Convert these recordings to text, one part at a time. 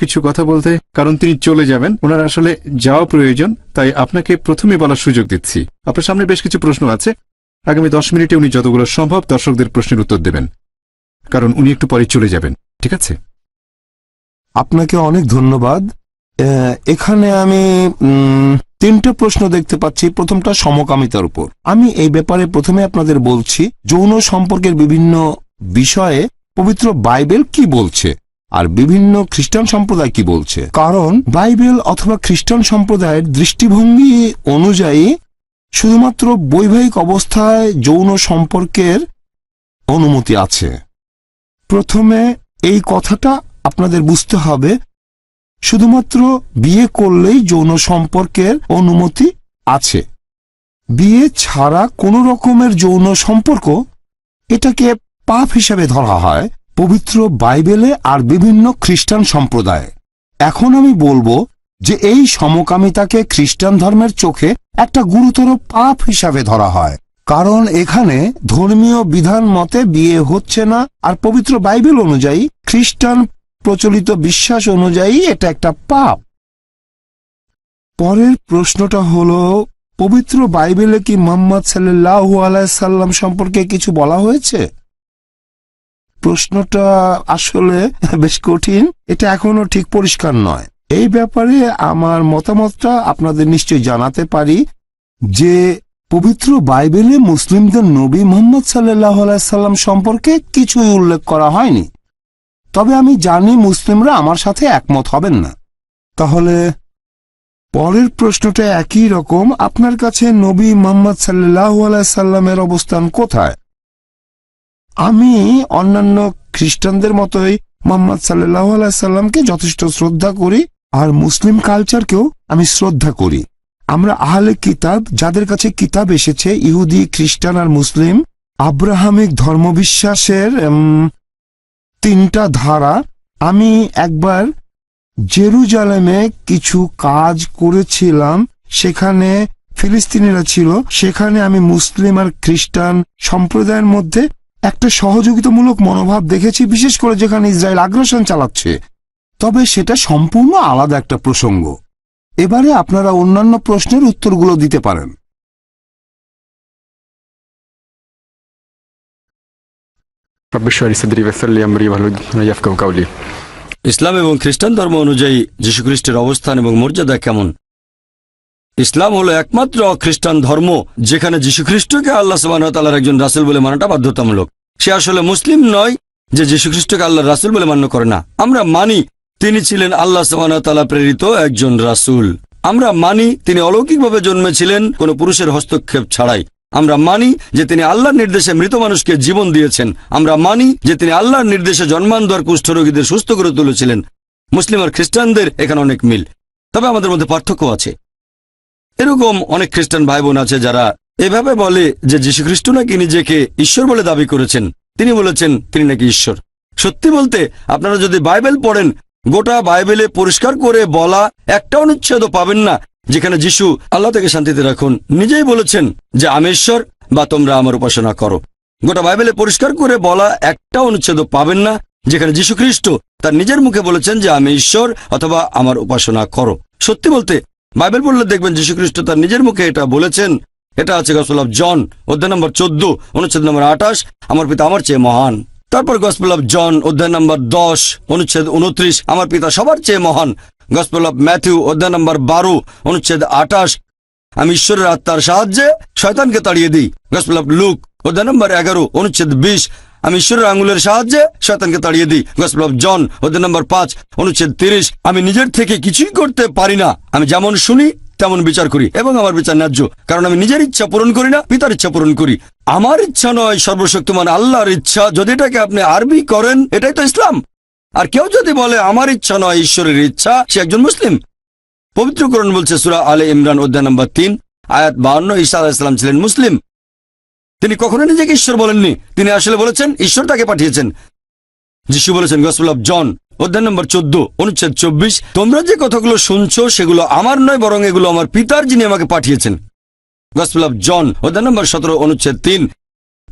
কিছু কথা বলতে, কারণ তিনি চলে যাবেন। ওনার আসলে যাওয়া প্রয়োজন, তাই আপনাকে প্রথমে বলার সুযোগ দিচ্ছি। আপনার সামনে বেশ কিছু প্রশ্ন আছে। আগামী দশ মিনিটে উনি যতগুলো সম্ভব দর্শকদের প্রশ্নের উত্তর দেবেন। কারণ উনি একটু পরে চলে যাবেন, ঠিক আছে? আপনাকে অনেক ধন্যবাদ। এখানে আমি তিনটে প্রশ্ন দেখতে পাচ্ছি। প্রথমটা সমকামিতার উপর। আমি এই ব্যাপারে প্রথমে আপনাদের বলছি, যৌন সম্পর্কের বিভিন্ন বিষয়ে পবিত্র বাইবেল কি বলছে? আর বিভিন্ন খ্রিস্টান সম্প্রদায় কি বলছে? কারণ বাইবেল অথবা খ্রিস্টান সম্প্রদায়ের দৃষ্টিভঙ্গি অনুযায়ী শুধুমাত্র বৈবাহিক অবস্থায় যৌন সম্পর্কের অনুমতি আছে। প্রথমে এই কথাটা আপনাদের বুঝতে হবে, শুধুমাত্র বিয়ে করলেই যৌন সম্পর্কের অনুমতি আছে। বিয়ে ছাড়া কোনো রকমের যৌন সম্পর্ক এটাকে পাপ হিসেবে ধরা হয়। পবিত্র বাইবেলে আর বিভিন্ন খ্রিস্টান সম্প্রদায়ে। এখন আমি বলব যে এই সমকামিতাকে খ্রিস্টান ধর্মের চোখে একটা গুরুতর পাপ হিসাবে ধরা হয়। কারণ এখানে ধর্মীয় বিধান মতে বিয়ে হচ্ছে না, আর পবিত্র বাইবেল অনুযায়ী, খ্রিস্টান প্রচলিত বিশ্বাস অনুযায়ী এটা একটা পাপ। পরের প্রশ্নটা হলো, পবিত্র বাইবেলে কি মোহাম্মদ সাল্লাহ আলাইসাল্লাম সম্পর্কে কিছু বলা হয়েছে? প্রশ্নটা আসলে বেশ কঠিন, এটা এখনও ঠিক পরিষ্কার নয়। এই ব্যাপারে আমার মতামতটা আপনাদের নিশ্চয়ই জানাতে পারি যে পবিত্র বাইবেলে মুসলিমদের নবী মোহাম্মদ সাল্লাহ সাল্লাম সম্পর্কে কিছুই উল্লেখ করা হয়নি। তবে আমি জানি মুসলিমরা আমার সাথে একমত হবেন না। তাহলে পরের প্রশ্নটা একই রকম, আপনার কাছে নবী মোহাম্মদ সাল্লাহ সাল্লামের অবস্থান কোথায়? আমি অন্যান্য খ্রিস্টানদের মতোই মোহাম্মদ সাল্লাহ সাল্লামকে যথেষ্ট শ্রদ্ধা করি আর মুসলিম কালচারকেও আমি শ্রদ্ধা করি। আমরা আহলে কিতাব, যাদের কাছে কিতাব এসেছে, ইহুদি, খ্রিস্টান আর মুসলিম, আব্রাহামিক ধর্মবিশ্বাসের তিনটা ধারা। আমি একবার জেরুজালেমে কিছু কাজ করেছিলাম, সেখানে ফিলিস্তিনিরা ছিল, সেখানে আমি মুসলিম আর খ্রিস্টান সম্প্রদায়ের মধ্যে একটা সহযোগিতামূলক মনোভাব দেখেছি বিশেষ করে যেখানে ইসরায়েল আগ্রাসন চালাচ্ছে। তবে সেটা সম্পূর্ণ আলাদা একটা প্রসঙ্গ। এবারে আপনারা অন্যান্য প্রশ্নের উত্তরগুলো দিতে পারেন। ইসলাম এবং খ্রিস্টান ধর্ম অনুযায়ী যীশুখ্রিস্টের অবস্থান এবং মর্যাদা কেমন? ইসলাম হলো একমাত্র খ্রিস্টান ধর্ম যেখানে যীশুখ্রিস্টকে আল্লাহ সুবাহতাল্লাহর একজন রাসুল বলে মানাটা বাধ্যতামূলক। সে আসলে মুসলিম নয় যে যীশুখ্রিস্টকে আল্লাহ রাসুল বলে মান্য করে না। আমরা মানি তিনি ছিলেন আল্লাহ সুবাহতাল্লাহ প্রেরিত একজন রাসুল। আমরা মানি তিনি অলৌকিকভাবে জন্মেছিলেন কোনো পুরুষের হস্তক্ষেপ ছাড়াই। আমরা মানি যে তিনি আল্লাহর নির্দেশে মৃত মানুষকে জীবন দিয়েছেন। আমরা মানি যে তিনি আল্লাহর নির্দেশে জন্মান্তর কুষ্ঠরোগীদের সুস্থ করে তুলেছিলেন। মুসলিম আর খ্রিস্টানদের এখানে অনেক মিল। তবে আমাদের মধ্যে পার্থক্য আছে। এরকম অনেক খ্রিস্টান ভাই বোন আছে যারা এভাবে বলে যে যীশুখ্রিস্ট নাকি নিজেকে ঈশ্বর বলে দাবি করেছেন। তিনি বলেছেন, তিনি নাকি ঈশ্বর। সত্যি বলতে, আপনারা যদি বাইবেল পড়েন, গোটা বাইবেলে পরিষ্কার করে বলা একটা অনুচ্ছেদও পাবেন না, যেখানে যিশু আল্লাহ থেকে শান্তিতে রাখুন। নিজেই বলেছেন যে, আমি ঈশ্বর বা তোমরা আমার উপাসনা করো। গোটা বাইবেলে পরিষ্কার করে বলা একটা অনুচ্ছেদ পাবেন না, যেখানে যীশু খ্রিস্ট তার নিজের মুখে বলেছেন যে, আমি ঈশ্বর অথবা আমার উপাসনা করো। সত্যি বলতে বাইবেল পড়লে দেখবেন যীশু খ্রিস্ট তার নিজের মুখে এটা বলেছেন। এটা আছে গসপেল অফ জন অধ্যায় নম্বর চোদ্দ, অনুচ্ছেদ নম্বর আঠাশ, আমার পিতা আমার চেয়ে মহান। তারপর গসপেল অফ জন অধ্যায় নম্বর দশ, অনুচ্ছেদ উনত্রিশ, আমার পিতা সবার চেয়ে মহান। গসপেল অফ ম্যাথিউ অধ্যায় নম্বর বারো, অনুচ্ছেদ আঠাশ, আমি ঈশ্বরের আত্মার সাহায্যে শয়তানকে তাড়িয়ে দিই। গসপেল অফ লুক অধ্যায় নম্বর এগারো, অনুচ্ছেদ বিশ আমি ঈশ্বরের আঙুলের সাহায্যে শয়তানকে তাড়িয়ে দিই। গসপেল অফ জন অধ্যায় নম্বর পাঁচ, অনুচ্ছেদ তিরিশ। আমি নিজের থেকে কিছুই করতে পারি না। আমি যেমন শুনি, তেমন বিচার করি এবং আমার বিচার ন্যায্য। কারণ আমি নিজের ইচ্ছা পূরণ করি না, পিতার ইচ্ছা পূরণ করি। আমার ইচ্ছা নয় সর্বশক্তিমান আল্লাহর ইচ্ছা। যদি এটাকে আপনি আরবি করেন, এটাই তো ইসলাম। আর কেউ যদি বলে, আমার ইচ্ছা নয়, ঈশ্বরের ইচ্ছা, সে একজন মুসলিম। পবিত্রকরণ বলছে সুরা আলে ইমরান, অধ্যায় নম্বর তিন, আয়াত বাহান্ন, ঈসা আলাহিসাম ছিলেন মুসলিম। তিনি কখনো নিজেকে ঈশ্বর বলেননি। তিনি আসলে বলেছেন, ঈশ্বর তাকে পাঠিয়েছেন। যিশু বলেছেন গসপেল অফ জন অধ্যায় নম্বর চোদ্দ, অনুচ্ছেদ চব্বিশ, তোমরা যে কথাগুলো শুনছো, সেগুলো আমার নয়, বরং এগুলো আমার পিতার যিনি আমাকে পাঠিয়েছেন। গসপেল অফ জন অধ্যায় নম্বর সতেরো, অনুচ্ছেদ তিন,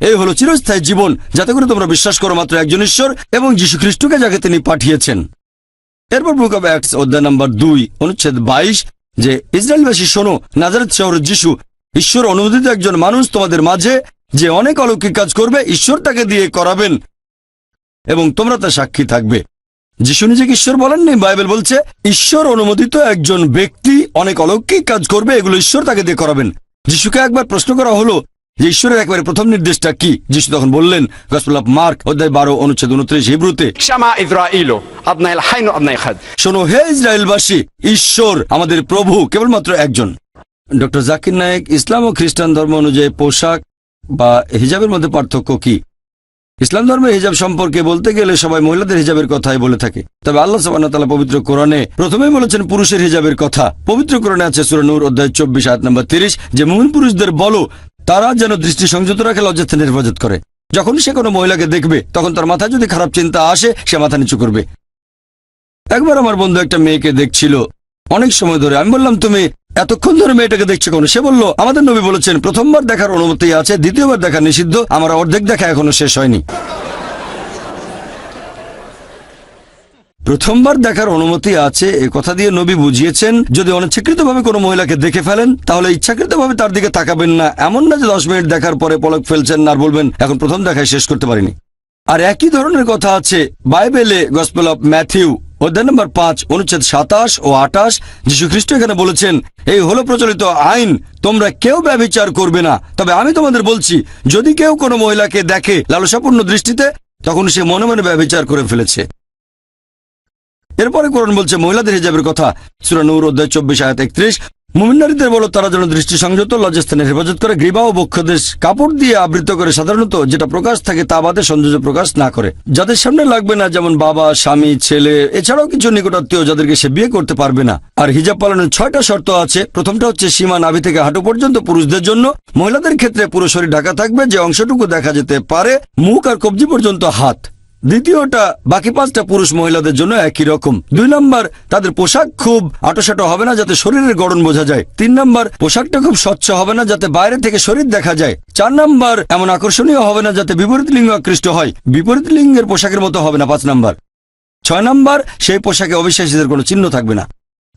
এই হলো চিরস্থায়ী জীবন, যাতে করে তোমরা বিশ্বাস করো মাত্র একজন ঈশ্বর এবং যীশু খ্রিস্টকে যাকে তিনি পাঠিয়েছেন। এরপর বুক অব অ্যাক্টস অধ্যায় নম্বর দুই, অনুচ্ছেদ বাইশ, যে, ইসরায়েলবাসী, শোনো নাজারেত শহর যিশু, ঈশ্বর অনুমোদিত একজন মানুষ তোমাদের মাঝে যে অনেক অলৌকিক কাজ করবে ঈশ্বর তাকে দিয়ে করাবেন। এবং তোমরা তা সাক্ষী থাকবে। যিশু নিজেকে ঈশ্বর বলেননি বাইবেল বলছে ঈশ্বর অনুমোদিত একজন ব্যক্তি অনেক অলৌকিক কাজ করবে এগুলো ঈশ্বর তাকে দিয়ে করাবেন। যিশুকে একবার প্রশ্ন করা হলো যে ঈশ্বরের একবারে প্রথম নির্দেশটা কি? যিশু তখন বললেন গসপল অফ মার্ক অধ্যায় বারো অনুচ্ছেদ উনত্রিশ হিব্রুতে শোনো হে ইসরায়েলবাসী ঈশ্বর আমাদের প্রভু কেবলমাত্র একজন। ডক্টর জাকির নায়েক ইসলাম ও খ্রিস্টান ধর্ম অনুযায়ী পোশাক বা হিজাবের মধ্যে পার্থক্য কি? ইসলাম ধর্মের হিজাব সম্পর্কে বলতে গেলে সবাই মহিলাদের হিজাবের কথাই বলে থাকে। তবে আল্লাহ সাবান পবিত্র কোরআনে প্রথমেই বলেছেন পুরুষের হিজাবের কথা। পবিত্র কোরআনে আছে সুরানুর অধ্যায় চব্বিশ আট নম্বর তিরিশ। যে মুমিন পুরুষদের বলো, তারা যেন দৃষ্টি সংযত রাখে লজ্জাস্থানের হেফাজত করে। যখন সে কোনো মহিলাকে দেখবে, তখন তার মাথায় যদি খারাপ চিন্তা আসে, সে মাথা নিচু করবে। একবার আমার বন্ধু একটা মেয়েকে দেখছিল। অনেক সময় ধরে আমি বললাম, তুমি এতক্ষণ ধরে মেয়েটাকে দেখছে কেন? সে বলল, আমাদের নবী বলেছেন, প্রথমবার দেখার অনুমতি আছে, দ্বিতীয়বার দেখা নিষিদ্ধ, আমার অর্ধেক দেখা এখনও শেষ হয়নি। প্রথমবার দেখার অনুমতি আছে, এ কথা দিয়ে নবী বুঝিয়েছেন, যদি অনিচ্ছাকৃতভাবে কোনো মহিলাকে দেখে ফেলেন, তাহলে ইচ্ছাকৃতভাবে তার দিকে তাকাবেন না। এমন না যে দশ মিনিট দেখার পরে পলক ফেলছেন আর বলবেন, এখন প্রথম দেখায় শেষ করতে পারিনি। আর একই ধরনের কথা আছে, বাইবেলে গসপেল অফ ম্যাথিউ অধ্যায় নম্বর পাঁচ, অনুচ্ছেদ সাতাশ ও আটাশ যীশু খ্রিস্ট এখানে বলেছেন, এই হলো প্রচলিত আইন, তোমরা কেউ ব্যবচার করবে না। তবে আমি তোমাদের বলছি, যদি কেউ কোনো মহিলাকে দেখে লালসাপূর্ণ দৃষ্টিতে, তখন সে মনে মনে ব্যবচার করে ফেলেছে। এরপরে কোরআন বলছে, মহিলাদের হিজাবের কথা। সুরানুর অধ্যায় চব্বিশ, আয়াত একত্রিশ মুমিনারীদের বলো, তারা যেন দৃষ্টি সংযত লজ্জাস্থানের হেফাজত করে, গ্রীবা ও বক্ষদেশ কাপড় দিয়ে আবৃত করে সাধারণত যেটা প্রকাশ থাকে তা বাদে সৌন্দর্য প্রকাশ না করে। যাদের সামনে লাগবে না, যেমন বাবা, স্বামী, ছেলে, এছাড়াও কিছু নিকটাত্মীয় যাদেরকে সে বিয়ে করতে পারবে না। আর হিজাব পালনের ছয়টা শর্ত আছে। প্রথমটা হচ্ছে সীমা নাভি থেকে হাঁটু পর্যন্ত পুরুষদের জন্য। মহিলাদের ক্ষেত্রে পুরো শরীর ঢাকা থাকবে, যে অংশটুকু দেখা যেতে পারে, মুখ আর কবজি পর্যন্ত হাত। দ্বিতীয়টা, বাকি পাঁচটা পুরুষ মহিলাদের জন্য একই রকম। দুই নম্বর, তাদের পোশাক খুব আটোসাটো হবে না যাতে শরীরের গড়ন বোঝা যায়। তিন নম্বর, পোশাকটা খুব স্বচ্ছ হবে না যাতে বাইরে থেকে শরীর দেখা যায়। চার নম্বর, এমন আকর্ষণীয় হবে না যাতে বিপরীত লিঙ্গ আকৃষ্ট হয়। বিপরীত লিঙ্গের পোশাকের মতো হবে না, পাঁচ নম্বর। ছয় নম্বর, সেই পোশাকে অবিশ্বাসীদের কোনো চিহ্ন থাকবে না।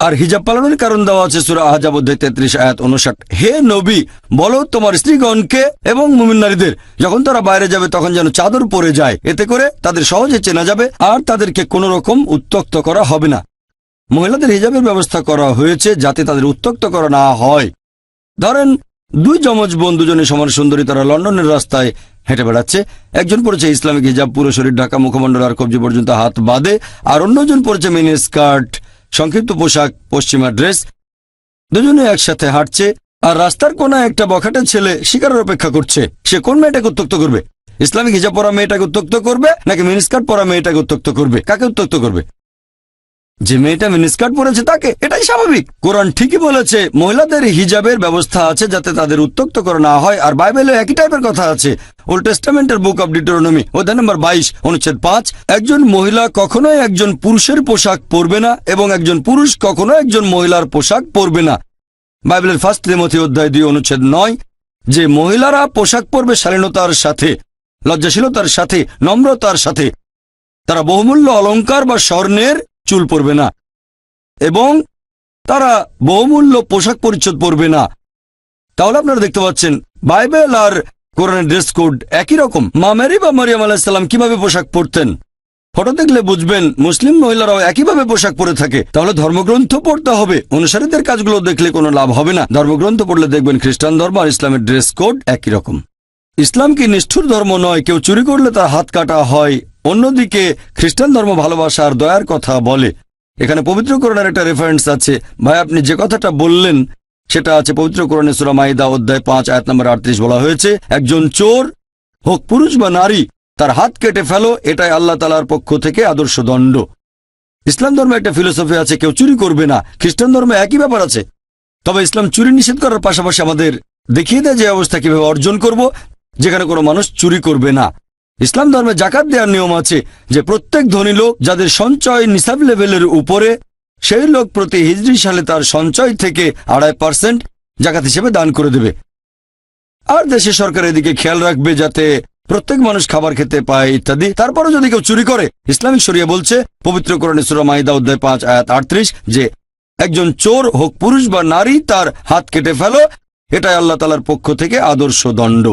আর হিজাব পালনের কারণ দেওয়া আছে সুরা আহজাব অধ্যায় তেত্রিশ, আয়াত উনষাট হে নবী, বলো তোমার স্ত্রীগণকে এবং মুমিন নারীদের, যখন তারা বাইরে যাবে, তখন যেন চাদর পরে যায়। এতে করে তাদের সহজে চেনা যাবে আর তাদেরকে কোনো রকম উত্তক্ত করা হবে না। মহিলাদের হিজাবের ব্যবস্থা করা হয়েছে যাতে তাদের উত্তক্ত করা না হয়। ধরেন, দুই যমজ বোন দুজনে সমান সুন্দরী, তারা লন্ডনের রাস্তায় হেঁটে বেড়াচ্ছে। একজন পড়েছে ইসলামিক হিজাব, পুরো শরীর ঢাকা মুখমণ্ডল আর কবজি পর্যন্ত হাত বাঁধে, আর অন্যজন পড়েছে মিনি স্কার্ট সংক্ষিপ্ত পোশাক, পশ্চিমা ড্রেস দুজনে একসাথে হাঁটছে, আর রাস্তার কোনায় একটা বখাটে ছেলে শিকারের অপেক্ষা করছে। সে কোন মেয়েটাকে উত্তক্ত করবে? ইসলামিক হিজাব পরা মেয়েটাকে উত্তক্ত করবে, নাকি মিনিস্কার পরা মেয়েটাকে উত্তক্ত করবে? কাকে উত্তক্ত করবে? যে মেয়েটা মিনিস্কার্ট পরেছে তাকে, এটাই স্বাভাবিক। কোরআন ঠিকই বলেছে, মহিলাদের হিজাবের ব্যবস্থা আছে যাতে তাদের উত্তক্ত করা না হয়, আর বাইবেলে একই টাইপের কথা আছে। ওল্ড টেস্টামেন্টের বুক অব ডিটোরনমি অধ্যায় নম্বর বাইশ, অনুচ্ছেদ পাঁচ, একজন মহিলা কখনোই একজন পুরুষের পোশাক পরবে না, এবং একজন পুরুষ কখনো একজন মহিলার পোশাক পরবে না। বাইবেলের ফার্স্ট তিমথি অধ্যায় দুই, অনুচ্ছেদ নয়, যে মহিলারা পোশাক পরবে শালীনতার সাথে, লজ্জাশীলতার সাথে, নম্রতার সাথে, তারা বহুমূল্য অলংকার বা স্বর্ণের চুল পরবে না। এবং তারা বহুমূল্য পোশাক পরিচ্ছদ পরবে না। তাহলে আপনারা দেখতে পাচ্ছেন, বাইবেল আর কোরআনের ড্রেস কোড একই রকম। মা মেরি বা মারিয়াম আলাহিসাল্লাম কীভাবে পোশাক পরতেন? ফটো দেখলে বুঝবেন, মুসলিম মহিলারাও একইভাবে পোশাক পরে থাকে। তাহলে ধর্মগ্রন্থ পড়তে হবে। অনুসারীদের কাজগুলো দেখলে কোনো লাভ হবে না। ধর্মগ্রন্থ পড়লে দেখবেন খ্রিস্টান ধর্ম আর ইসলামের ড্রেস কোড একই রকম। ইসলাম কি নিষ্ঠুর ধর্ম নয়? কেউ চুরি করলে তার হাত কাটা হয় অন্যদিকে খ্রিস্টান ধর্ম ভালোবাসা আর দয়ার কথা বলে। এখানে পবিত্র করণের একটা রেফারেন্স আছে। ভাই, আপনি যে কথাটা বললেন, সেটা আছে পবিত্র করণে সুরা মাইদা, অধ্যায় পাঁচ, আয়াত নম্বর আটত্রিশ বলা হয়েছে, একজন চোর হোক পুরুষ বা নারী, তার হাত কেটে ফেলো, এটাই আল্লাহ তালার পক্ষ থেকে আদর্শ দণ্ড। ইসলাম ধর্মে একটা ফিলোসফি আছে, কেউ চুরি করবে না। খ্রিস্টান ধর্মে একই ব্যাপার আছে। তবে ইসলাম চুরি নিষেধ করার পাশাপাশি আমাদের দেখিয়ে দেয় যে অবস্থা কীভাবে অর্জন করব, যেখানে কোনো মানুষ চুরি করবে না। ইসলাম ধর্মে জাকাত দেওয়ার নিয়ম আছে যে প্রত্যেক ধনী লোক যাদের সঞ্চয় নিসাব লেভেলের উপরে, সেই লোক প্রতি হিজড়ি সালে তার সঞ্চয় থেকে আড়াই পার্সেন্ট জাকাত হিসেবে দান করে দেবে। আর দেশের সরকার এদিকে খেয়াল রাখবে যাতে প্রত্যেক মানুষ খাবার খেতে পায় ইত্যাদি। তারপরে যদি কেউ চুরি করে, ইসলামিক শরিয়া বলছে, পবিত্র কোরআন সূরা মাইদা অধ্যায় পাঁচ, আয়াত আটত্রিশ, যে একজন চোর হোক পুরুষ বা নারী তার হাত কেটে ফেলো, এটাই আল্লাহ তালার পক্ষ থেকে আদর্শ দণ্ড।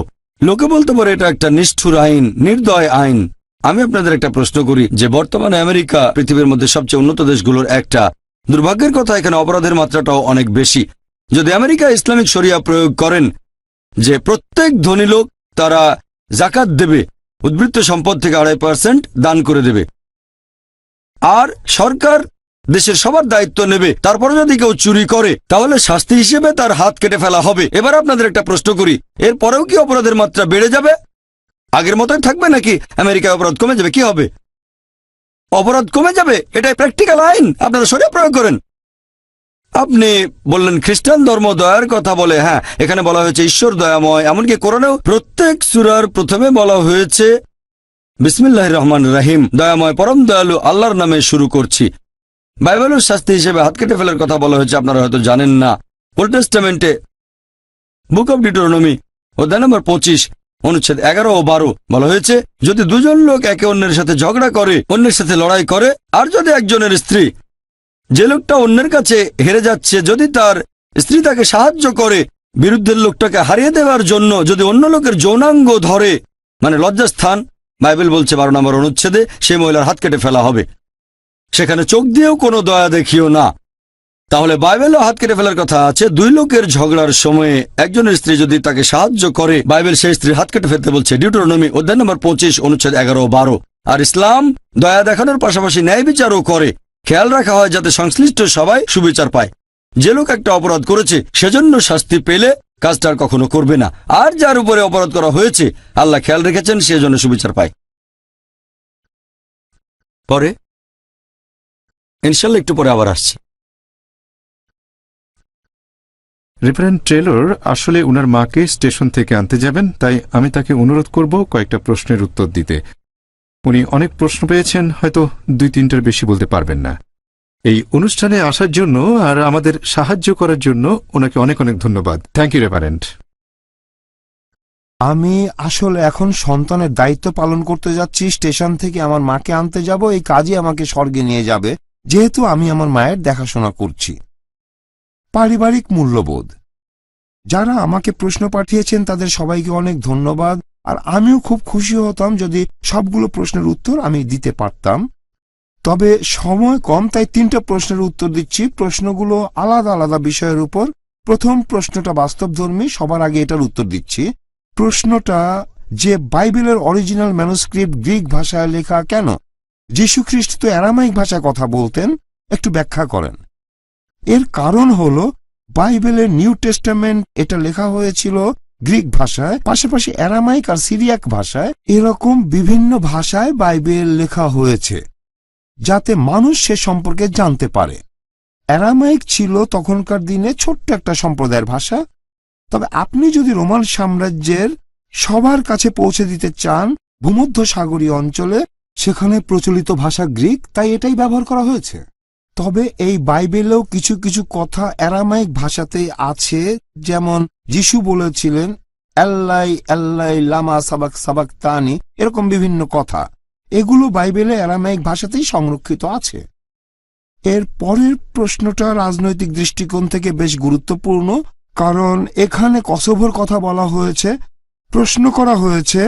লোকে বলতে পারে এটা একটা নিষ্ঠুর আইন, নির্দয় আইন। আমি আপনাদের একটা প্রশ্ন করি যে বর্তমানে আমেরিকা পৃথিবীর মধ্যে সবচেয়ে উন্নত দেশগুলোর একটা। দুর্ভাগ্যের কথা এখানে অপরাধের মাত্রাটাও অনেক বেশি। যদি আমেরিকা ইসলামিক শরিয়া প্রয়োগ করেন, যে প্রত্যেক ধনী লোক তারা জাকাত দেবে, উদ্বৃত্ত সম্পদ থেকে আড়াই পার্সেন্ট দান করে দেবে। আর সরকার দেশের সবার দায়িত্ব নেবে তারপরে যদি কেউ চুরি করে, তাহলে শাস্তি হিসেবে তার হাত কেটে ফেলা হবে। এবার আপনাদের একটা প্রশ্ন করি, এরপরেও কি অপরাধের মাত্রা বেড়ে যাবে? আগের মতোই থাকবে নাকি আমেরিকায় অপরাধ কমে যাবে? কি হবে? অপরাধ কমে যাবে? এটাই প্র্যাকটিক্যাল আইন। আপনারা সরিয়ে প্রয়োগ করেন। আপনি বললেন খ্রিস্টান ধর্ম দয়ার কথা বলে হ্যাঁ এখানে বলা হয়েছে ঈশ্বর দয়াময়। এমনকি কোরআনেও প্রত্যেক সুরার প্রথমে বলা হয়েছে বিসমিল্লাহ রহমান রাহিম, দয়াময়, পরম দয়ালু আল্লাহর নামে শুরু করছি। বাইবেলের শাস্তি হিসেবে হাত কেটে ফেলার কথা বলা হয়েছে, আপনারা হয়তো জানেন না। ওল্ড টেস্টামেন্টে বুক অব ডিটোরনমি অধ্যায় নম্বর পঁচিশ, অনুচ্ছেদ এগারো ও বারো বলা হয়েছে, যদি দুজন লোক একে অন্যের সাথে ঝগড়া করে, অন্যের সাথে লড়াই করে, আর যদি একজনের স্ত্রী যে লোকটা অন্যের কাছে হেরে যাচ্ছে, যদি তার স্ত্রী তাকে সাহায্য করে, বিরুদ্ধের লোকটাকে হারিয়ে দেওয়ার জন্য যদি অন্য লোকের যৌনাঙ্গ ধরে মানে লজ্জাস্থান, বাইবেল বলছে বারো নম্বর অনুচ্ছেদে সেই মহিলার হাত কেটে ফেলা হবে। সেখানে চোখ দিয়েও কোনো দয়া দেখিও না। তাহলে বাইবেলও হাত কেটে ফেলার কথা আছে। দুই লোকের ঝগড়ার সময়ে একজনের স্ত্রী যদি তাকে সাহায্য করে, বাইবেল সেই স্ত্রী হাত কেটে ফেলতে বলছে। ডিউটোনমি অধ্যায় নম্বর পঁচিশ, অনুচ্ছেদ এগারো বারো। আর ইসলাম দয়া দেখানোর পাশাপাশি ন্যায় বিচারও করে। খেয়াল রাখা হয় যাতে সংশ্লিষ্ট সবাই সুবিচার পায়। যে লোক একটা অপরাধ করেছে, সেজন্য শাস্তি পেলে কাজটা আর কখনো করবে না। আর যার উপরে অপরাধ করা হয়েছে, আল্লাহ খেয়াল রেখেছেন সেজন্য সুবিচার পায়। পরে ইনশাল্লাহ একটু পরে আবার আসছি। রেফারেন্ট ট্রেলর আসলে উনার মাকে স্টেশন থেকে আনতে যাবেন তাই আমি তাকে অনুরোধ করব কয়েকটা প্রশ্নের উত্তর দিতে। উনি অনেক প্রশ্ন পেয়েছেন হয়তো দুই তিনটার বেশি বলতে পারবেন না। এই অনুষ্ঠানে আসার জন্য আর আমাদের সাহায্য করার জন্য ওনাকে অনেক অনেক ধন্যবাদ। থ্যাংক ইউ রেফারেন্ট আমি আসলে এখন সন্তানের দায়িত্ব পালন করতে যাচ্ছি স্টেশন থেকে আমার মাকে আনতে যাব এই কাজই আমাকে স্বর্গে নিয়ে যাবে। যেহেতু আমি আমার মায়ের দেখাশোনা করছি। পারিবারিক মূল্যবোধ। যারা আমাকে প্রশ্ন পাঠিয়েছেন তাদের সবাইকে অনেক ধন্যবাদ, আর আমিও খুব খুশি হতাম যদি সবগুলো প্রশ্নের উত্তর আমি দিতে পারতাম। তবে সময় কম, তাই তিনটা প্রশ্নের উত্তর দিচ্ছি। প্রশ্নগুলো আলাদা আলাদা বিষয়ের উপর। প্রথম প্রশ্নটা বাস্তবধর্মী, সবার আগে এটার উত্তর দিচ্ছি। প্রশ্নটা, যে বাইবেলের অরিজিনাল ম্যানুস্ক্রিপ্ট গ্রিক ভাষায় লেখা কেন? যীশুখ্রিস্ট তো অ্যারামাইক ভাষায় কথা বলতেন, একটু ব্যাখ্যা করেন। এর কারণ হল, বাইবেলের নিউ টেস্টামেন্ট এটা লেখা হয়েছিল গ্রিক ভাষায়, পাশাপাশি অ্যারামাইক আর সিরিয়াক ভাষায় এরকম বিভিন্ন ভাষায় বাইবেল লেখা হয়েছে, যাতে মানুষ সে সম্পর্কে জানতে পারে। অ্যারামাইক ছিল তখনকার দিনে ছোট্ট একটা সম্প্রদায়ের ভাষা, তবে আপনি যদি রোমান সাম্রাজ্যের সবার কাছে পৌঁছে দিতে চান ভূমধ্য সাগরীয় অঞ্চলে সেখানে প্রচলিত ভাষা গ্রিক, তাই এটাই ব্যবহার করা হয়েছে। তবে এই বাইবেলেও কিছু কিছু কথা অ্যারামাইক ভাষাতেই আছে, যেমন যিশু বলেছিলেন আল্লাই আল্লাই লামা সাবাক সাবাক তানি এরকম বিভিন্ন কথা। এগুলো বাইবেলে অ্যারামাইক ভাষাতেই সংরক্ষিত আছে। এর পরের প্রশ্নটা রাজনৈতিক দৃষ্টিকোণ থেকে বেশ গুরুত্বপূর্ণ, কারণ এখানে কসোভোর কথা বলা হয়েছে। প্রশ্ন করা হয়েছে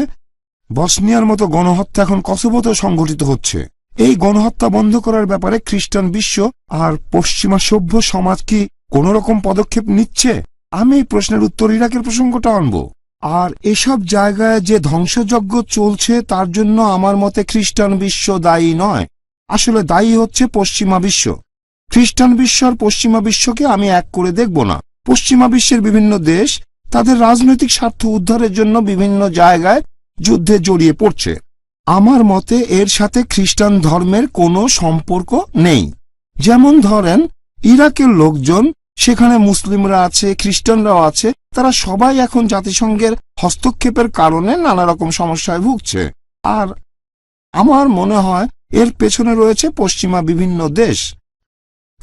বসনিয়ার মতো গণহত্যা এখন কসোভোতেও সংঘটিত হচ্ছে। এই গণহত্যা বন্ধ করার ব্যাপারে খ্রিস্টান বিশ্ব আর পশ্চিমা সভ্য সমাজ কি কোন রকম পদক্ষেপ নিচ্ছে? আমি এই প্রশ্নের উত্তর ইরাকের প্রসঙ্গটা আনব। আর এসব জায়গায় যে ধ্বংসযজ্ঞ চলছে তার জন্য আমার মতে খ্রিস্টান বিশ্ব দায়ী নয়। আসলে দায়ী হচ্ছে পশ্চিমা বিশ্ব। খ্রিস্টান বিশ্ব আর পশ্চিমা বিশ্বকে আমি এক করে দেখব না। পশ্চিমা বিশ্বের বিভিন্ন দেশ তাদের রাজনৈতিক স্বার্থ উদ্ধারের জন্য বিভিন্ন জায়গায় যুদ্ধে জড়িয়ে পড়ছে। আমার মতে এর সাথে খ্রিস্টান ধর্মের কোনো সম্পর্ক নেই। যেমন ধরেন, ইরাকের লোকজন, সেখানে মুসলিমরা আছে, খ্রিস্টানরাও আছে, তারা সবাই এখন জাতিসংঘের হস্তক্ষেপের কারণে নানা রকম সমস্যায় ভুগছে। আর আমার মনে হয় এর পেছনে রয়েছে পশ্চিমা বিভিন্ন দেশ।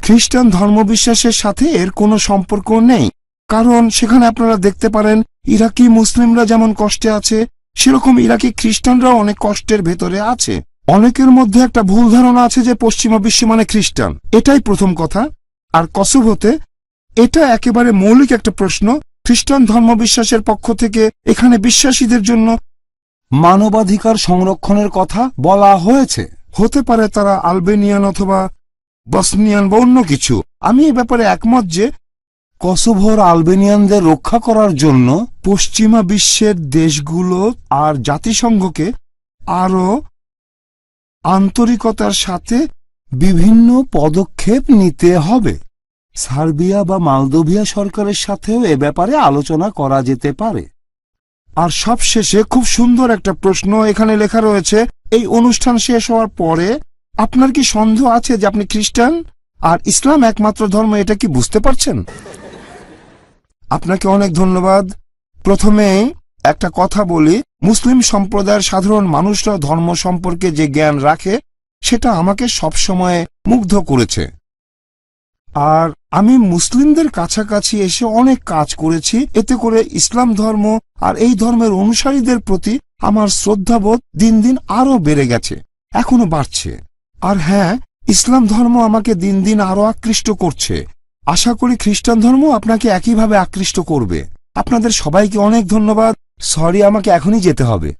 খ্রিস্টান ধর্মবিশ্বাসের সাথে এর কোনো সম্পর্ক নেই। কারণ সেখানে আপনারা দেখতে পারেন, ইরাকি মুসলিমরা যেমন কষ্টে আছে সেরকম ইরাকি খ্রিস্টানরাও অনেক কষ্টের ভেতরে আছে। অনেকের মধ্যে একটা ভুল ধারণা আছে যে পশ্চিমা বিশ্ব মানে খ্রিস্টান। এটাই প্রথম কথা। আর কসোভোতে এটা একেবারে মৌলিক একটা প্রশ্ন। খ্রিস্টান ধর্মবিশ্বাসের পক্ষ থেকে এখানে বিশ্বাসীদের জন্য মানবাধিকার সংরক্ষণের কথা বলা হয়েছে। হতে পারে তারা আলবেনিয়ান অথবা বসনিয়ান বা অন্য কিছু। আমি এ ব্যাপারে একমত যে কসোভোর আলবেনিয়ানদের রক্ষা করার জন্য পশ্চিমা বিশ্বের দেশগুলো আর জাতিসংঘকে আরও আন্তরিকতার সাথে বিভিন্ন পদক্ষেপ নিতে হবে। সার্বিয়া বা মালদোভিয়া সরকারের সাথেও এ ব্যাপারে আলোচনা করা যেতে পারে। আর সবশেষে খুব সুন্দর একটা প্রশ্ন এখানে লেখা রয়েছে। এই অনুষ্ঠান শেষ হওয়ার পরে আপনার কি সন্দেহ আছে যে আপনি খ্রিস্টান আর ইসলাম একমাত্র ধর্ম, এটা কি বুঝতে পারছেন? আপনাকে অনেক ধন্যবাদ। প্রথমেই একটা কথা বলি, মুসলিম সম্প্রদায়ের সাধারণ মানুষরা ধর্ম সম্পর্কে যে জ্ঞান রাখে, সেটা আমাকে সবসময় মুগ্ধ করেছে। আর আমি মুসলিমদের কাছাকাছি এসে অনেক কাজ করেছি, এতে করে ইসলাম ধর্ম আর এই ধর্মের অনুসারীদের প্রতি আমার শ্রদ্ধাবোধ দিন দিন আরও বেড়ে গেছে এখনও বাড়ছে। আর হ্যাঁ ইসলাম ধর্ম আমাকে দিন দিন আরও আকৃষ্ট করছে। আশা করি খ্রিস্টান ধর্ম আপনাকে একইভাবে আকৃষ্ট করবে। আপনাদের সবাইকে অনেক ধন্যবাদ। সরি আমাকে এখনই যেতে হবে।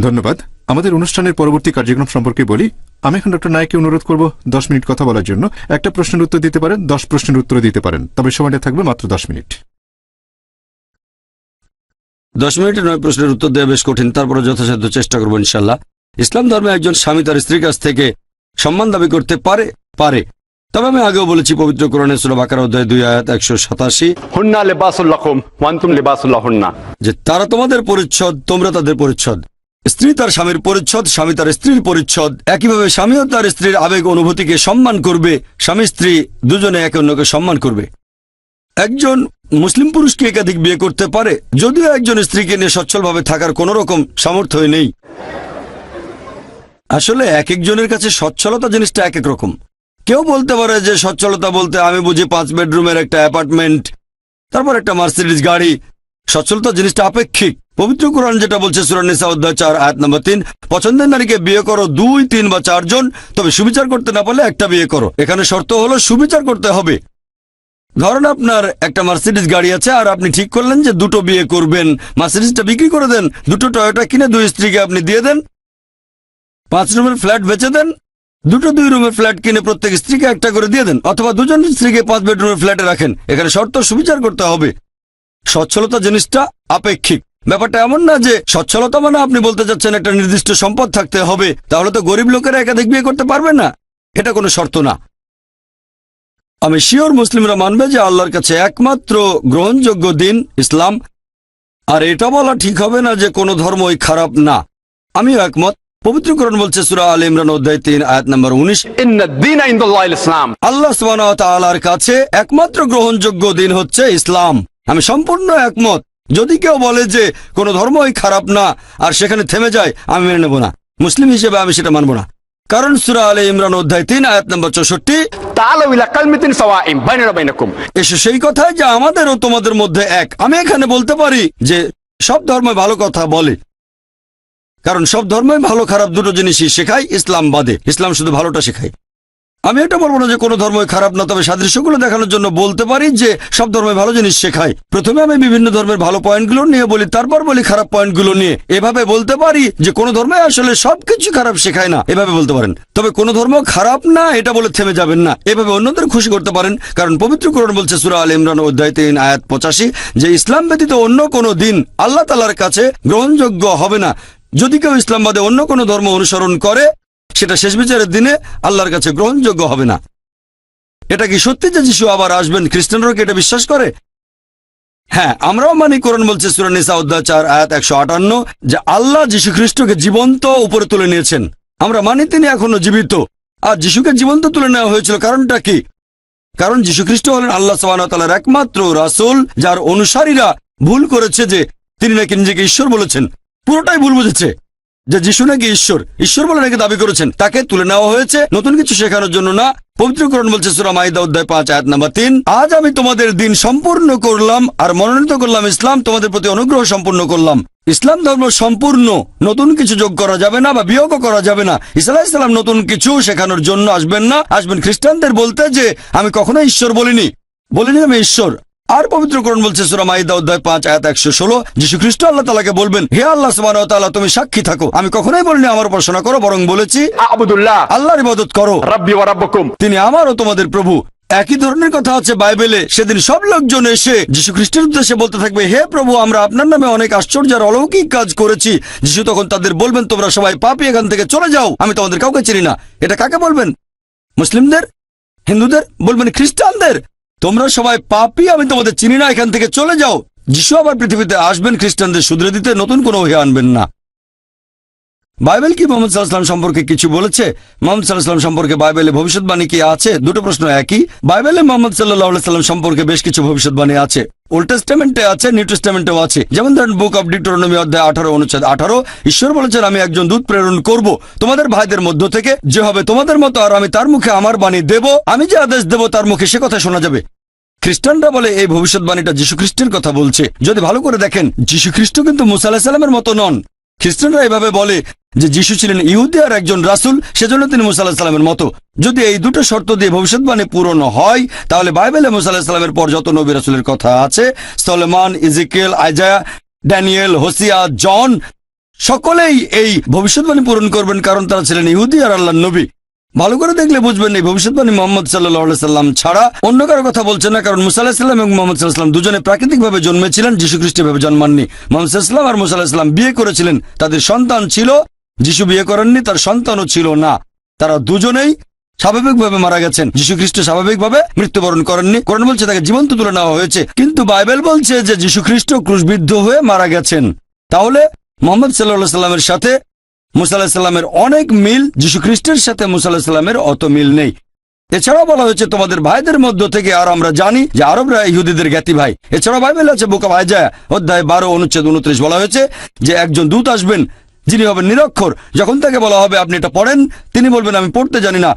ধন্যবাদ। আমাদের অনুষ্ঠানের পরবর্তী কার্যক্রম সম্পর্কে বলি আমি এখন ডক্টর নায়ককে অনুরোধ করব দশ মিনিট কথা বলার জন্য। একটা প্রশ্নের উত্তর দিতে পারেন দশ প্রশ্নের উত্তর দিতে পারেন। তবে সময়টা থাকবে মাত্র দশ মিনিট। দশ মিনিটে নয় প্রশ্নের উত্তর দেওয়া বেশ কঠিন তারপরে যথাসাধ্য চেষ্টা করব ইনশাল্লাহ ইসলাম ধর্মে একজন স্বামী তার স্ত্রীর কাছ থেকে সম্মান দাবি করতে পারে পারে। তবে আমি আগেও বলেছি পবিত্র কোরআনে সুরা বাকার অধ্যায় দুই আয়াত একশো সাতাশি। হুন্না লেবাসুল্লাহম ওয়ান্তুম লেবাসুল্লাহন্না যে তারা তোমাদের পরিচ্ছদ তোমরা তাদের পরিচ্ছদ। স্ত্রী তার স্বামীর পরিচ্ছদ স্বামী তার স্ত্রীর পরিচ্ছদ। একইভাবে স্বামীও তার স্ত্রীর আবেগ অনুভূতিকে সম্মান করবে। স্বামী স্ত্রী দুজনে একে অন্যকে সম্মান করবে। একজন মুসলিম পুরুষকে একাধিক বিয়ে করতে পারে। যদিও একজন স্ত্রীকে নিয়ে সচ্ছলভাবে থাকার কোনো রকম সামর্থ্য নেই। আসলে এক একজনের কাছে সচ্ছলতা জিনিসটা এক এক রকম। কেউ বলতে পারে যে সচ্ছলতা বলতে আমি বুঝি পাঁচ বেডরুমের একটা অ্যাপার্টমেন্ট, তারপর একটা মার্সিডিজ গাড়ি। সচ্ছলতা জিনিসটা আপেক্ষিক। পবিত্র কোরআন যেটা বলছে সুরানিসা অধ্যায় চার, আয়াত নম্বর তিন, পছন্দের নারীকে বিয়ে করো দুই, তিন বা চারজন তবে সুবিচার করতে না পারলে একটা বিয়ে করো। এখানে শর্ত হলো সুবিচার করতে হবে। ধরেন আপনার একটা মার্সিডিজ গাড়ি আছে, আর আপনি ঠিক করলেন যে দুটো বিয়ে করবেন। মার্সিডিজটা বিক্রি করে দেন, দুটো টয়োটা কিনে দুই স্ত্রীকে আপনি দিয়ে দেন, পাঁচ রুমের ফ্ল্যাট বেচে দেন দুটো দুই রুমের ফ্ল্যাট কিনে প্রত্যেক স্ত্রীকে একটা করে দিয়ে দেন, অথবা দুজন স্ত্রীকে পাঁচ বেডরুমের ফ্ল্যাটে রাখেন। এখানে শর্ত সুবিচার করতে হবে। সচ্ছলতা জিনিসটা আপেক্ষিক। ব্যাপারটা এমন না যে সচ্ছলতা মানে আপনি বলতে চাচ্ছেন একটা নির্দিষ্ট সম্পদ থাকতে হবে, তাহলে তো গরিব লোকেরা একাধিক বিয়ে করতে পারবে না। এটা কোনো শর্ত না। আমি শিওর মুসলিমরা মানবে যে আল্লাহর কাছে একমাত্র গ্রহণযোগ্য দিন ইসলাম। আর এটা বলা ঠিক হবে না যে কোনো ধর্মই খারাপ না। আমিও একমত। পবিত্রকরণ বলছে সুরা আল ইমরান অধ্যায় তিন আয়াত নম্বর উনিশ। ইসলাম। আল্লাহ তাআলার কাছে একমাত্র গ্রহণযোগ্য দিন হচ্ছে ইসলাম। আমি সম্পূর্ণ একমত। যদি কেউ বলে যে কোনো ধর্মই খারাপ না আর সেখানে থেমে যায় আমি মেনে নেব না। মুসলিম হিসেবে আমি সেটা মানব না। কারণ সুরা আলে ইমরান অধ্যায় তিন আয়াত নম্বর চৌষট্টি এসে সেই কথায় যে আমাদের ও তোমাদের মধ্যে এক। আমি এখানে বলতে পারি যে সব ধর্ম ভালো কথা বলে। কারণ সব ধর্মই ভালো, খারাপ দুটো জিনিসই শেখায়, ইসলাম বাদে। ইসলাম শুধু ভালোটা শেখায়। আমি এটা বলব না যে কোনো ধর্মই খারাপ না, তবে সাদৃশ্যগুলো দেখানোর জন্য বলতে পারি যে সব ধর্মে ভালো জিনিস শেখায়। প্রথমে আমি বিভিন্ন ধর্মের ভালো পয়েন্টগুলো নিয়ে বলি, তারপর বলি খারাপ পয়েন্টগুলো নিয়ে। এভাবে বলতে পারি যে কোনো ধর্মে আসলে সবকিছু খারাপ শেখায় না, এভাবে বলতে পারেন। তবে কোনো ধর্ম খারাপ না, এটা বলে থেমে যাবেন না। এভাবে অন্যদের খুশি করতে পারেন, কারণ পবিত্র কোরআন বলছে, সুরা আল ইমরান, অধ্যায় তিন, আয়াত পঁচাশি, যে ইসলাম ব্যতীত অন্য কোনো দিন আল্লাহ তালার কাছে গ্রহণযোগ্য হবে না। যদি কেউ ইসলাম বাদে অন্য কোনো ধর্ম অনুসরণ করে, সেটা শেষ বিচারের দিনে আল্লাহর কাছে গ্রহণযোগ্য হবে না। এটা কি সত্যি যে যিশু আবার আসবেন খ্রিস্টানরা কি এটা বিশ্বাস করে? হ্যাঁ আমরাও মানি, কোরআন বলছে সুরানিসা অধ্যায় চার, আয়াত একশো আটান্ন, যে আল্লাহ যীশু খ্রিস্টকে জীবন্ত উপরে তুলে নিয়েছেন। আমরা মানি তিনি এখনও জীবিত। আর যিশুকে জীবন্ত তুলে নেওয়া হয়েছিল কারণটা কি? কারণ যীশু খ্রিস্ট হলেন আল্লাহ সাবানতালার একমাত্র রাসূল, যার অনুসারীরা ভুল করেছে যে তিনি নাকি নিজেকে ঈশ্বর বলেছেন। পুরোটাই ভুল বুঝেছে যে যিশু নাকি ঈশ্বর। ঈশ্বর বলে নাকি দাবি করেছেন, তাকে তুলে নেওয়া হয়েছে, নতুন কিছু শেখানোর জন্য না। পবিত্রকরণ বলছে সুরা মাইদা অধ্যায় পাঁচ, আয়াত নাম্বার তিন। আজ আমি তোমাদের দিন সম্পূর্ণ করলাম আর মনোনীত করলাম ইসলাম, তোমাদের প্রতি অনুগ্রহ সম্পূর্ণ করলাম। ইসলাম ধর্ম সম্পূর্ণ, নতুন কিছু যোগ করা যাবে না বা বিয়োগও করা যাবে না। ইসলাম ইসলাম নতুন কিছু শেখানোর জন্য আসবেন না। আসবেন খ্রিস্টানদের বলতে যে, আমি কখনো ঈশ্বর বলিনি। বলিনি আমি ঈশ্বর। আর পবিত্রকরণ বলছে সুরামাইদা অধ্যায় পাঁচ আয়াত একশো ষোলো। যীশু খ্রিস্ট আল্লাহ তালাকে বলবেন হে আল্লাহ তালা তুমি সাক্ষী থাকো। আমি কখনোই বলিনি আমার উপাসনা করো বরং বলেছি আবুদুল্লাহ। আল্লাহর ইবাদত করো। তিনি আমারও তোমাদের প্রভু। একই ধরনের কথা আছে বাইবেলে। সেদিন সব লোকজন এসে যীশু খ্রিস্টের উদ্দেশ্যে বলতে থাকবে হে প্রভু আমরা আপনার নামে অনেক আশ্চর্য আর অলৌকিক কাজ করেছি। যীশু তখন তাদের বলবেন তোমরা সবাই পাপি এখান থেকে চলে যাও। আমি তোমাদের কাউকে চিনি না। এটা কাকে বলবেন? মুসলিমদের? হিন্দুদের? বলবেন খ্রিস্টানদের? তোমরা সবাই পাপি, আমি তোমাদের চিনি না, এখান থেকে চলে যাও। যিশু আবার পৃথিবীতে আসবেন, খ্রিস্টানদের শুধরে দিতে নতুন কোনো ওহে আনবেন না। বাইবেল কি মোহাম্মদ সাল্লাহাম সম্পর্কে কিছু বলেছে? মোহাম্মদ সাল্লাহাম সম্পর্কে বাইবেলে ভবিষ্যৎবাণী কি আছে? দুটো প্রশ্ন একই। বাইবেলে মোহাম্মদ সাল্লাহ সাল্লাম সম্পর্কে বেশ কিছু ভবিষ্যৎবাণী আছে। ওল্ড টেস্টামেন্টে আছে, নিউ আছে। যেমন ধরেন বুক অব ডিটোরনমি অধ্যায় আঠারো, অনুচ্ছেদ আঠারো। ঈশ্বর বলেছেন, আমি একজন দূত প্রেরণ করব তোমাদের ভাইদের মধ্য থেকে। যে হবে তোমাদের মতো আর আমি তার মুখে আমার বাণী দেব, আমি যে আদেশ দেব তার মুখে সে কথা শোনা যাবে। খ্রিস্টানরা বলে, এই ভবিষ্যৎবাণীটা যীশু খ্রিস্টের কথা বলছে। যদি ভালো করে দেখেন যীশু খ্রিস্ট কিন্তু মুসা আলাহিসাল্লামের সাল্লামের মতো নন। খ্রিস্টানরা এভাবে বলে যে যিশু ছিলেন ইহুদি আর একজন রাসুল, সেজন্য তিনি মুসা আলাহিসাল্লামের সাল্লামের মতো। যদি এই দুটো শর্ত দিয়ে ভবিষ্যৎবাণী পূরণ হয়, তাহলে বাইবেলে মুসা আলাহিসাল্লামের সাল্লামের পর যত নবী রাসুলের কথা আছে, Solomon Ezekiel Isaiah, Daniel, Hosea, John, সকলেই এই ভবিষ্যৎবাণী পূরণ করবেন কারণ তারা ছিলেন ইহুদি আর আল্লাহ নবী। ভালো করে দেখলে বুঝবেন এই ভবিষ্যৎবাণী মোহাম্মদ সাল্লাহ সাল্লাম ছাড়া অন্য কারও কথা বলছেন না, কারণ মুসা আলাহিসাল্লাম এবং মোহাম্মদ সাল্লাহাম দুজনে প্রাকৃতিকভাবে জন্মেছিলেন যীশু খ্রিস্টভাবে জন্মাননি। মোহাম্মদ সাল্লাম আর মুসা আলাহিসাল্লাম বিয়ে করেছিলেন। তাদের সন্তান ছিল, যিশু বিয়ে করেননি, তার সন্তানও ছিল না। তারা দুজনেই স্বাভাবিকভাবে মারা গেছেন। যীশু খ্রিস্ট স্বাভাবিকভাবে মৃত্যুবরণ করেননি। কোরআন বলছে তাকে জীবন্ত তুলে নেওয়া হয়েছে। কিন্তু বাইবেল বলছে যে যীশু খ্রিস্ট ক্রুশবিদ্ধ হয়ে মারা গেছেন। তাহলে মোহাম্মদ সাল্লাহ সাল্লামের সাথে মুসাল্লাহামের অনেক মিল যীশু খ্রিস্টের সাথে মুসাল্লাহামের অত মিল নেই। এছাড়াও বলা হয়েছে তোমাদের ভাইদের মধ্য থেকে আর আমরা জানি যে আরবরা ইহুদিদের জ্ঞাতি ভাই। এছাড়াও বাইবেল আছে বোকা ভাই যায় অধ্যায় বারো অনুচ্ছেদ উনত্রিশ বলা হয়েছে যে একজন দূত আসবেন যিনি হবেন নিরক্ষর। যখন তাকে বলা হবে আপনি এটা পড়েন? তিনি বলবেন আমি পড়তে জানি না।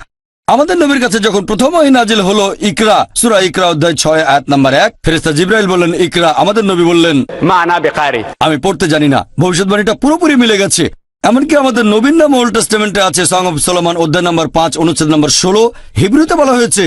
আমাদের নবীর কাছে যখন প্রথম নাজিল হলো ইকরা সুরা ইকরা অধ্যায় ছয় আয়াত নাম্বার এক ফেরেস্তা জিব্রাইল বললেন ইকরা। আমাদের নবী বললেন মা না বেকারি। আমি পড়তে জানি না। ভবিষ্যৎবাণীটা পুরোপুরি মিলে গেছে। এমনকি আমাদের নবীন নাম ওল্ড টেস্টমেন্টে আছে সং অফ সোলমান অধ্যায় নম্বর পাঁচ অনুচ্ছেদ নম্বর ষোলো। হিব্রুতে বলা হয়েছে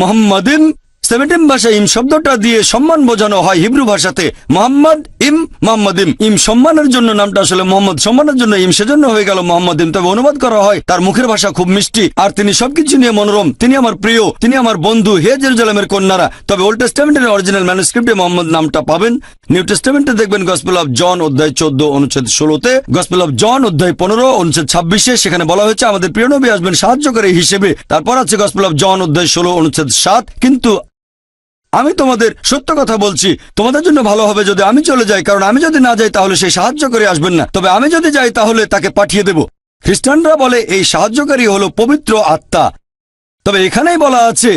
মোহাম্মদিন সেভেন্টিন ভাষায় ইম শব্দটা দিয়ে সম্মান বোঝানো হয় হিব্রু ভাষাতে। মোহাম্মদ ইম মোহাম্মদিম ইম। ইম সম্মানের জন্য নামটা আসলে মোহাম্মদ। সম্মানের জন্য ইম, সেজন্য হয়ে গেল মোহাম্মদিম তবে অনুবাদ করা হয়, তার মুখের ভাষা খুব মিষ্টি। আর তিনি সবকিছু নিয়ে মনোরম। তিনি আমার প্রিয়, তিনি আমার বন্ধু, হে জেরুজালেমের কন্যারা। তবে ওল্ড টেস্টামেন্টের অরিজিনাল ম্যানুস্ক্রিপ্টে মোহাম্মদ নামটা পাবেন। নিউ টেস্টামেন্টে দেখবেন গসপেল অফ জন, অধ্যায় চোদ্দ, অনুচ্ছেদ ষোলোতে। গসপেল অফ জন, অধ্যায় পনেরো, অনুচ্ছেদ ছাব্বিশে। সেখানে বলা হয়েছে, আমাদের প্রিয় নবী আসবেন সাহায্যকারী হিসেবে। তারপর আছে গসপেল অফ জন, অধ্যায় ষোলো, অনুচ্ছেদ সাত। কিন্তু আমি তোমাদের সত্য কথা বলছি। তোমাদের জন্য ভালো হবে যদি আমি চলে যাই, কারণ আমি যদি না যাই তাহলে সে সাহায্য করে আসবেন না। তবে আমি যদি যাই তাহলে তাকে পাঠিয়ে দেব। খ্রিস্টানরা বলে, এই সাহায্যকারী হলো পবিত্র আত্মা। তবে এখানেই বলা আছে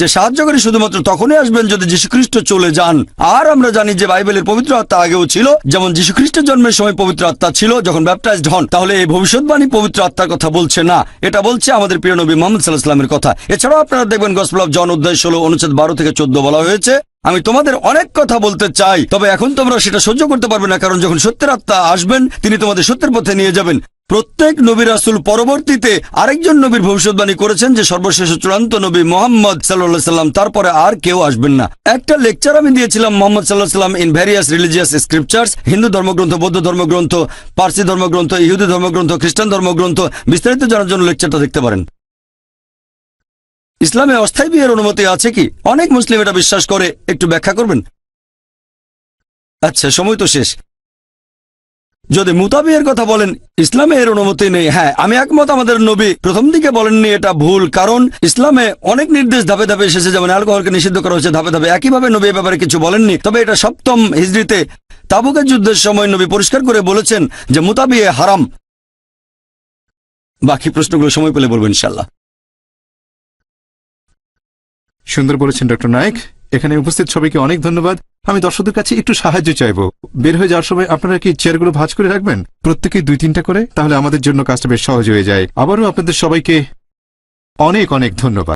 যে সাহায্যকারী শুধুমাত্র তখনই আসবেন যদি যীশুখ্রিস্ট চলে যান। আর আমরা জানি যে বাইবেলের পবিত্র আত্মা আগেও ছিল, যেমন যীশুখ্রিস্টের জন্মের সময় পবিত্র আত্মা ছিল, যখন ব্যাপটাইজড হন, তাহলে এই ভবিষ্যৎবাণী পবিত্র আত্মার কথা বলছে না। এটা বলছে আমাদের প্রিয় নবী মোহাম্মদ সাল্লাহামের কথা। এছাড়াও আপনারা দেখবেন গসপল অফ জন অধ্যায় ষোলো, অনুচ্ছেদ বারো থেকে চোদ্দ বলা হয়েছে, আমি তোমাদের অনেক কথা বলতে চাই, তবে এখন তোমরা সেটা সহ্য করতে পারবে না, কারণ যখন সত্যের আত্মা আসবেন, তিনি তোমাদের সত্যের পথে নিয়ে যাবেন। প্রত্যেক নবী রাসুল পরবর্তীতে আরেকজন নবীর ভবিষ্যৎবাণী করেছেন যে সর্বশেষ চূড়ান্ত নবী মোহাম্মদ সাল্লাহ সাল্লাম তারপরে আর কেউ আসবেন না। একটা লেকচার আমি দিয়েছিলাম মোহাম্মদ সাল্লাহ সাল্লাম in various religious scriptures Hindu ধর্মগ্রন্থ, বৌদ্ধ ধর্মগ্রন্থ, পার্সি ধর্মগ্রন্থ, ইহুদি ধর্মগ্রন্থ, খ্রিস্টান ধর্মগ্রন্থ বিস্তারিত জানার জন্য লেকচারটা দেখতে পারেন। ইসলামে অস্থায়ী বিয়ের অনুমতি আছে কি? অনেক মুসলিম এটা বিশ্বাস করে। একটু ব্যাখ্যা করবেন? আচ্ছা সময় তো শেষ। যদি মুতাবিয়ের কথা বলেন ইসলামে এর অনুমতি নেই। হ্যাঁ আমি একমত আমাদের নবী প্রথম দিকে বলেননি এটা ভুল, কারণ ইসলামে অনেক নির্দেশ ধাপে ধাপে এসেছে, যেমন অ্যালকোহলকে নিষিদ্ধ করা হয়েছে ধাপে ধাপে। একইভাবে নবী এ ব্যাপারে কিছু বলেননি, তবে এটা সপ্তম হিজড়িতে তাবুকের যুদ্ধের সময় নবী পরিষ্কার করে বলেছেন যে মুতাবিয়ে হারাম। বাকি প্রশ্নগুলো সময় পেলে বলব ইনশাল্লাহ সুন্দর বলেছেন ডক্টর নায়েক। এখানে উপস্থিত সবাইকে অনেক ধন্যবাদ। আমি দর্শকদের কাছে একটু সাহায্য চাইব। বের হয়ে যাওয়ার সময় আপনারা কি চেয়ারগুলো ভাজ করে রাখবেন? প্রত্যেকে দুই তিনটা করে? তাহলে আমাদের জন্য কাজটা বেশ সহজ হয়ে যায়। আবারও আপনাদের সবাইকে অনেক অনেক ধন্যবাদ।